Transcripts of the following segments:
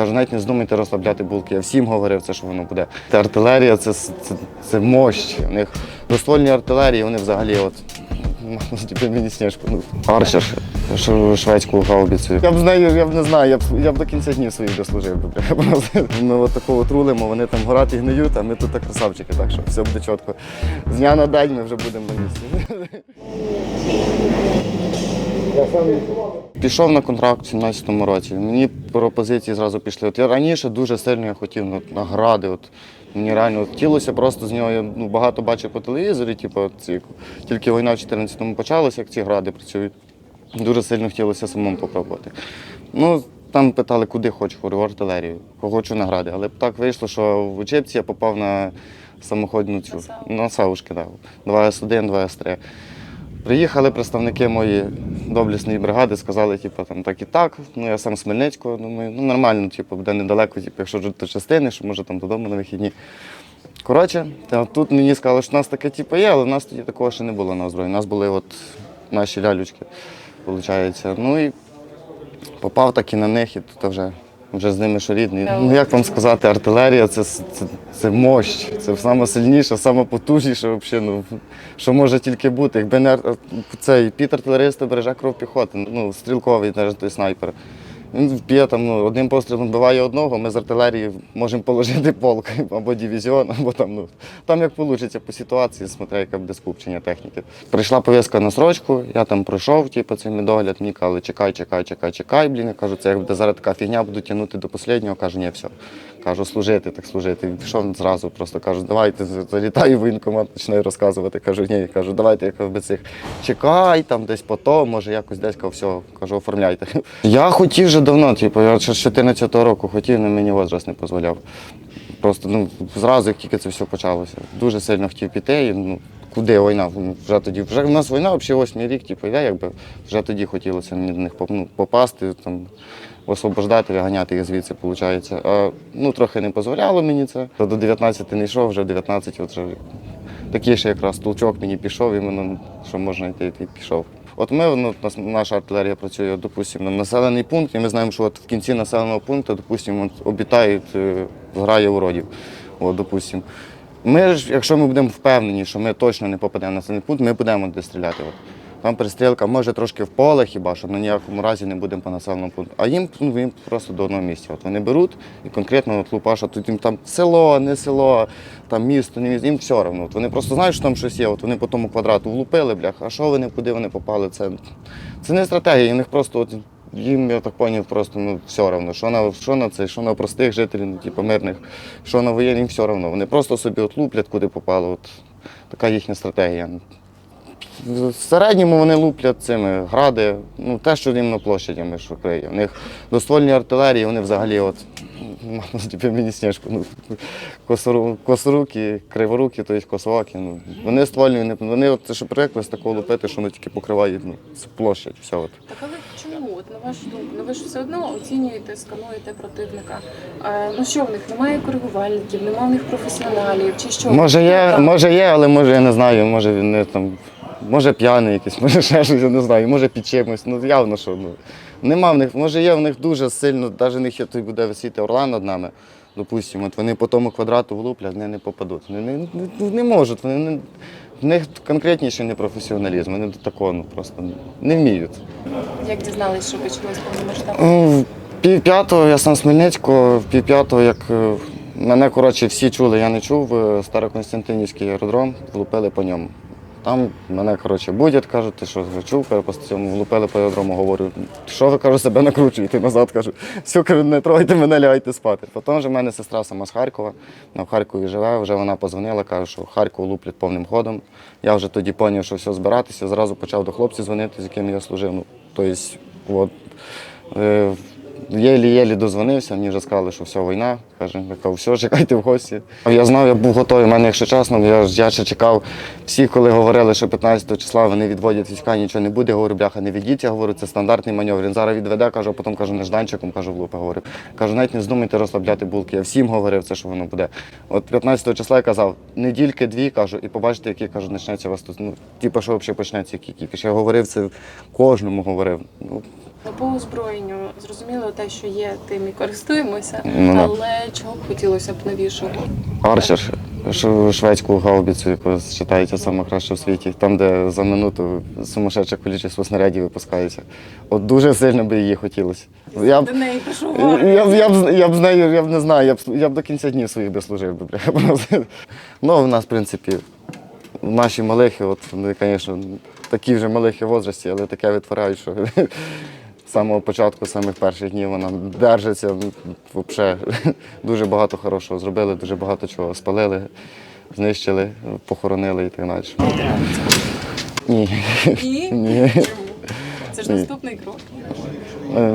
Кажу, навіть не здумайте розслабляти булки. Я всім говорив це, що воно буде. Та артилерія це, це, це мощ. У них доствольні артилерії, вони взагалі от. ну, Типу мені сніжку. Ну, Арчер, шведську гаубицю. Я б з нею, я б не знаю, я б, я б до кінця днів своїх дослужив. Ми от такого трулимо, вони там горять і гниють, а ми тут так красавчики, так що все буде чітко. З дня на день ми вже будемо на місці. Пішов на контракт у 17-му році. Мені пропозиції зразу пішли. От я раніше дуже сильно я хотів ну, награди. От, мені реально от, хотілося просто з нього. Я ну, багато бачив по телевізорі, типу, ці, тільки війна в 14-му почалася, як ці гради працюють. Дуже сильно хотілося самому попробувати. Ну, там питали, куди хочу, говорю, в артилерію, кого хочу награди. Але так вийшло, що в учебці я попав на самоходну цю на саушки, да. 2С1, 2С3. Приїхали представники моєї доблісної бригади, сказали, типу, там так і так. Ну я сам з Хмельницького, думаю, ну нормально, типу, буде недалеко, типу, якщо до частини, що може там додому на вихідні. Коротше, тут мені сказали, що в нас таке типу, є, але в нас тоді такого ще не було на озброєнні. У нас були от наші лялючки, виходить. Ну і попав так і на них, і тут вже, вже з ними що рідний. Ну як вам сказати, артилерія це, це, це мощ, це найсильніше, найпотужніше, взагалі, ну, що може тільки бути. Якби не цей під артилериста береже кров піхоти, ну, стрілковий навіть той снайпер. Він б'є там, ну, одним пострілом буває одного, ми з артилерії можемо положити полк або дивізіон, або там, ну, там як вийде по ситуації, смотря яке буде скупчення техніки. Прийшла повістка на срочку, я там пройшов, типу, цей медогляд, мені казали, чекай, чекай, чекай, чекай, блін. Я кажу, це як буде зараз така фігня, буду тягнути до останнього. Кажу, ні, все. Кажу, служити, так служити. І Пішов зразу, просто кажу, давайте залітаю в воєнкомат, починаю розказувати. Кажу, ні, кажу, давайте би цих чекай, там десь потом, може якось десь кажу, все, кажу, оформляйте. Я хотів вже давно, типу, я ще з 14-го року хотів, але мені возраст не дозволяв. Просто ну, зразу, як тільки це все почалося. Дуже сильно хотів піти. І, ну, куди війна? Ну, Вже тоді, вже в нас війна взагалі восьмий рік, типу, йде, якби вже тоді хотілося до них ну, попасти, там, освобождати, виганяти їх звідси, виходить. А, ну, трохи не дозволяло мені це. До 19 не йшов, вже 19 от вже такий ще якраз толчок мені пішов, іменно, що можна йти, і пішов. От ми, ну, наша артилерія працює, допустимо, на населений пункт, і ми знаємо, що от в кінці населеного пункту, допустимо, обітають, е, грає уродів. От, допустимо. Ми ж, якщо ми будемо впевнені, що ми точно не попадемо на населений пункт, ми будемо де стріляти. От. Там перестрілка може трошки в поле хіба, що на ніякому разі не будемо по населеному пункту. А їм, ну, їм просто до одного місця. От вони беруть і конкретно от лупаша, тут їм там село, не село, там місто, не місто, їм все одно. Вони просто знають, що там щось є. От вони по тому квадрату влупили, блях, а що вони, куди вони попали? Це, це не стратегія, у них просто от, їм, я так поняв, просто ну, все одно, що на, що на це, що на простих жителів, ну, типу мирних, що на воєнних, їм все одно. Вони просто собі от луплять, куди попало. От, така їхня стратегія. В середньому вони луплять цими гради, ну те, що їм на площаді ми криє. У них доствольні артилерії, вони взагалі от ну, типу мені сніжку. Ну, косору, косоруки, криворуки, тобто косоваки. Ну, вони ствольні, вони от, це привикли з такого лупити, що вони тільки покривають ну, площадь. Все от. Так але чому? От на вашу думку, ну ви ж все одно оцінюєте, скануєте противника. Е, ну що в них немає коригувальників, немає в них професіоналів чи що? Може є, може є, але може я не знаю, може він не там, може п'яний якийсь, може ще щось, я не знаю, може під чимось. Ну явно, що ну. Нема в них, може є в них дуже сильно, навіть в них є буде висіти орлан над нами. Допустимо, от вони по тому квадрату влуплять, вони не попадуть. Вони не, не, не можуть, вони не, в них конкретніший непрофесіоналізм, вони до такого ну, просто не вміють. Як дізнались, що почалось повномасштабне? Ну, Пів п'ятого я сам з Хмельницького, в пів п'ятого, як е, мене коротше всі чули, я не чув, е, Староконстантинівський аеродром, влупили по ньому. Там мене коротше будять, кажуть, ти що чув, влупили по аеродрому, говорю, що ви кажу, себе накручуєте назад, кажу, все, не трогайте мене, лягайте спати. Потім вже в мене сестра сама з Харкова, вона в Харкові живе, вже вона позвонила, каже, що Харків луплять повним ходом. Я вже тоді зрозумів, що все збиратися, зразу почав до хлопців дзвонити, з якими я служив. Ну, тобто, от, е, Єлі-єлі дозвонився, мені вже сказали, що все, війна. Каже, я кажу, все, чекайте в гості. Я знав, я був готовий. У мене, якщо чесно, я, я ще чекав. Всі, коли говорили, що 15 числа вони відводять війська, нічого не буде. Говорю, бляха, не відійдіть. Я говорю, це стандартний маневр. Він зараз відведе, кажу, а потім кажу, нежданчиком, кажу, в лупа говорю. Кажу, навіть не здумайте розслабляти булки. Я всім говорив це, що воно буде. От 15 числа я казав, недільки дві, кажу, і побачите, які кажу, почнеться вас тут. Ну, типу, що взагалі почнеться, які кількість. Я говорив це кожному говорив. Ну, По озброєнню зрозуміло те, що є, тим і користуємося, Ну, да. але чого б хотілося б новішого? Арчер, шведську гаубицю, яку вважається саме краще в світі, там, де за минуту сумасшедше кількість снарядів випускається. От дуже сильно би її хотілося. Я б, До неї я, я, б- я, б, з- я б з нею, я б не знаю, я б, я б до кінця днів своїх би служив би. Ну, в нас, в принципі, наші малихи, от вони, звісно, такі вже малихи в возрасті, але таке витворяють, що з самого початку, з самих перших днів вона держиться. Взагалі, дуже багато хорошого зробили, дуже багато чого спалили, знищили, похоронили і так далі. Ні. Ні? Ні. Це ж Ні. наступний крок. Е,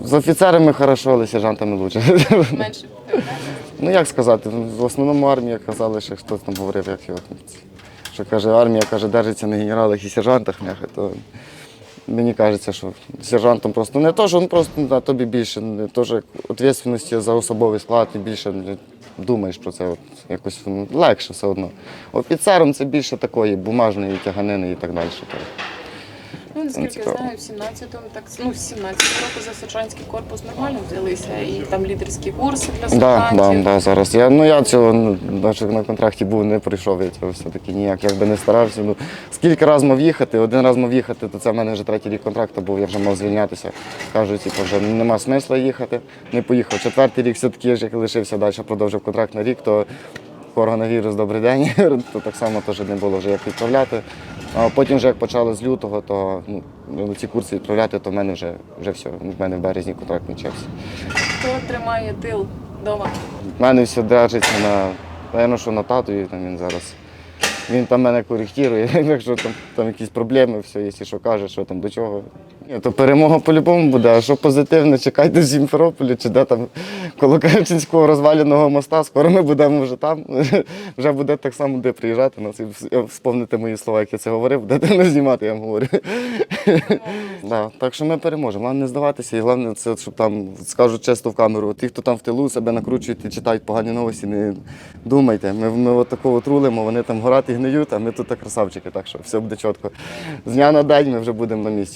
З офіцерами хорошо, але сержантами лучше. Менше. Ну як сказати, в основному армія казали, що хтось там говорив, як його. Що каже, армія каже, держиться на генералах і сержантах, м'яхе, то мені кажеться, що сержантом просто не то, що він просто на тобі більше, не то, що відповідальності за особовий склад, ти більше думаєш про це. От, якось ну, легше все одно. Офіцером це більше такої бумажної тяганини і так далі. Ну, наскільки цікаво. знаю, в 17-му, так, ну, з 17 року за сержантський корпус нормально взялися, і там лідерські курси для да, сержантів. да, да, зараз. Я, ну, я цього ну, навіть на контракті був, не пройшов, я цього все-таки ніяк, як би не старався. Ну, скільки разів мав їхати, один раз мав їхати, то це в мене вже третій рік контракту був, я вже мав звільнятися. Кажуть, типу, вже нема смисла їхати, не поїхав. Четвертий рік все-таки ж як лишився далі, продовжив контракт на рік, то коронавірус, добрий день, то так само теж не було вже як відправляти. А потім, вже як почали з лютого, то ну, ці курси відправляти, то в мене вже, вже все. В мене в березні контракт почався. Хто тримає тил вдома? У мене все держиться на, напевно, що на татові там він зараз. Він там мене коректує, якщо там, там якісь проблеми, все, якщо що каже, що там до чого. Ні, то перемога по-любому буде, а що позитивне, чекайте в Сімферополі чи де там коло Керченського розваленого моста, скоро ми будемо вже там. Вже буде так само де приїжджати. На це сповнити мої слова, як я це говорив, будете не знімати, я вам говорю. Да, так що ми переможемо. Головне не здаватися, і головне, це, щоб там скажуть чесно в камеру. Ті, хто там в тилу себе накручують і читають погані новості, не думайте. Ми, ми от такого трулимо, вони там горати гниють, а ми тут красавчики, так що все буде чітко. З дня на день ми вже будемо на місці.